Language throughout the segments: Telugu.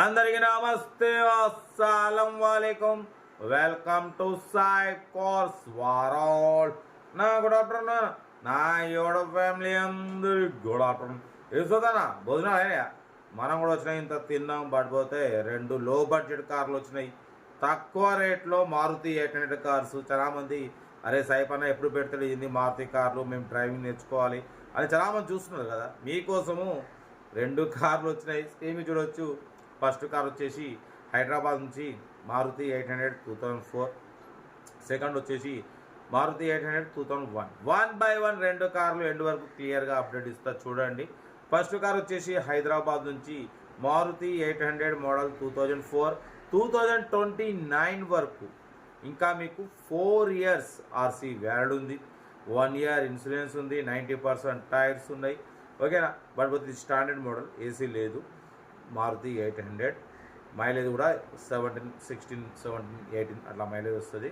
అందరికీ నమస్తే అస్సలం వాలేకం. వెల్కమ్ టు సాయి కోర్స్ వారాల్ నా గుడ్ ఆఫ్టర్నూన్ నా యోడ ఫ్యామిలీ అందరి గుడ్ ఆఫ్టర్నూన్ ఇస్తుందన్నా భోజనం అయినా మనం కూడా వచ్చినాయి ఇంత తిన్నాం పడిపోతే రెండు లో బడ్జెట్ కార్లు వచ్చినాయి. తక్కువ రేట్లో మారుతి ఎయిట్ హండ్రెడ్ కార్స్ చాలామంది అరే సైపన్న ఎప్పుడు పెడతాడు ఇది మారుతి కార్లు? మేము డ్రైవింగ్ నేర్చుకోవాలి. అని చాలామంది చూస్తున్నారు కదా. మీకోసము రెండు కార్లు వచ్చినాయి. ఏమి చూడొచ్చు? ఫస్ట్ కార్ వచ్చేసి హైదరాబాద్ నుంచి Maruti eight hundred two thousand four. Second వచ్చేసి Maruti eight hundred two thousand one. One by one రెండు కార్లు ఎండ్ వరకు క్లియర్గా అప్డేట్ ఇస్తా చూడండి. ఫస్ట్ కార్ వచ్చేసి హైదరాబాద్ నుంచి Maruti eight hundred model two thousand four. Two thousand twenty nine వరకు ఇంకా మీకు ఫోర్ ఇయర్స్ ఆర్సీ వ్యాలిడ్ ఉంది. వన్ ఇయర్ ఇన్సూరెన్స్ ఉంది. నైంటీ పర్సెంట్ టైర్స్ ఉన్నాయి. ఓకేనా? బట్ ఇది స్టాండర్డ్ మోడల్ ఏసీ లేదు. Maruti eight hundred. మైలేజ్ కూడా సెవెంటీన్ సిక్స్టీన్ సెవెంటీన్ ఎయిటీన్ అట్లా మైలేజ్ వస్తుంది.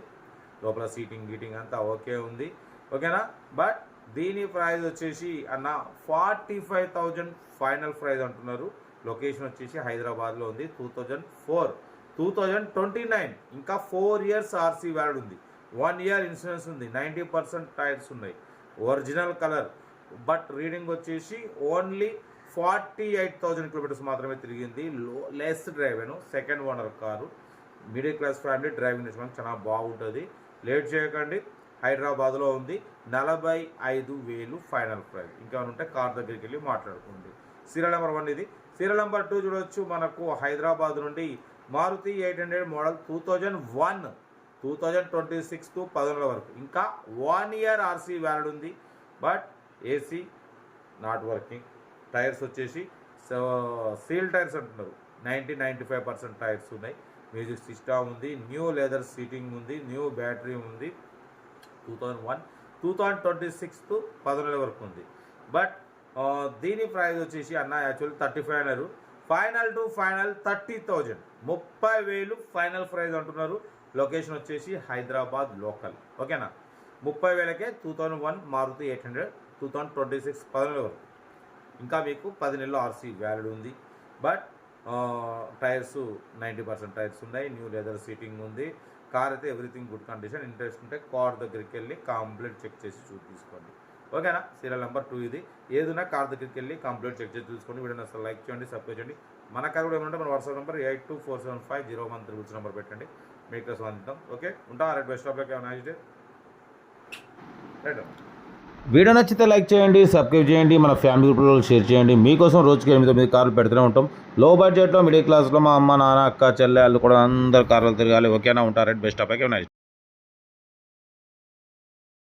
లోపల సీటింగ్ గీటింగ్ అంతా ఓకే ఉంది. ఓకేనా? బట్ దీని ప్రైజ్ వచ్చేసి అన్న forty five thousand final price అంటున్నారు. లొకేషన్ వచ్చేసి హైదరాబాద్లో ఉంది two thousand four. Two thousand twenty nine. ఇంకా ఫోర్ ఇయర్స్ ఆర్సీ వ్యాడ్ ఉంది. వన్ ఇయర్ ఇన్సూరెన్స్ ఉంది. నైంటీ పర్సెంట్ టైర్స్ ఉన్నాయి. Original colour. బట్ రీడింగ్ వచ్చేసి only forty eight thousand kilometres మాత్రమే తిరిగింది. లో లెస్ డ్రైవేను second owner car. Middle class family driving నేర్చుకోవడానికి చాలా బాగుంటుంది. లేట్ చేయకండి. హైదరాబాద్లో ఉంది. నలభై ఐదు వేలు ఫైనల్ ప్రైస్ ఇంకా ఉంటే కార్ దగ్గరికి వెళ్ళి మాట్లాడుకోండి. సీరియల్ నెంబర్ వన్ ఇది. సీరియల్ నెంబర్ టూ చూడొచ్చు. మనకు హైదరాబాద్ నుండి Maruti eight hundred model two thousand one two thousand twenty six to పదకొండు వరకు. ఇంకా వన్ ఇయర్ ఆర్సీ వ్యాలిడ్ ఉంది. But AC not working tyres వచ్చేసి సీల్ టైర్స్ అంటున్నారు. Ninety ninety five percent tyres ఉన్నాయి. మ్యూజిక్ సిస్టమ్ ఉంది న్యూ లెదర్ సీటింగ్ ఉంది న్యూ బ్యాటరీ ఉంది. Two thousand one two thousand twenty six to పదనెల వరకు ఉంది. బట్ దీని ప్రైస్ వచ్చేసి అన్న యాక్చువల్ థర్టీ ఫైవ్ అన్నారు. Final to final thirty thousand ముప్పై వేలు ఫైనల్ ప్రైస్ అంటున్నారు. లొకేషన్ వచ్చేసి హైదరాబాద్ లోకల్. ఓకేనా? ముప్పై వేలకే two thousand one Maruti eight hundred two thousand twenty six పదనెల వరకు. ఇంకా మీకు పది నెలలు ఆర్సీ వ్యాలిడ్ ఉంది. But tyres ninety percent tyres ఉన్నాయి. న్యూ లెదర్ సీటింగ్ ఉంది. కార్ అయితే ఎవ్రీథింగ్ గుడ్ కండిషన్ ఇంట్రెస్ట్ ఉంటే కార్ దగ్గరికి వెళ్ళి కంప్లీట్ చెక్ చేసి చూ తీసుకోండి. ఓకేనా సీరియల్ నెంబర్ టూ ఇది. ఏదైనా కార్ దగ్గరికి వెళ్ళి కంప్లీట్ చెక్ చేసి చూసుకోండి. వీడియో అసలు లైక్ చేయండి సబ్స్క్రైబ్ చేయండి. మన కార్ కూడా ఏమంటే మన WhatsApp number eight two four seven five zero one three number పెట్టండి. మీకు స్పందిద్దాం ఓకే ఉంటా? Red best of luck nice day right video నచ్చితే లైక్ చేయండి సబ్స్క్రైబ్ చేయండి మన ఫ్యామిలీ గ్రూప్లో షేర్ చేయండి. మీకోసం రోజుకి ఎనిమిది తొమ్మిది కార్లు పెడుతూనే ఉంటాం. లో బడ్జెట్లో మిడిల్ క్లాస్లో మా అమ్మ నాన్న అక్క చెల్లె వాళ్ళు కూడా అందరు కార్లు తిరగాలి. ఓకేనా ఉంటారు బెస్ట్ ఆఫ్ నైస్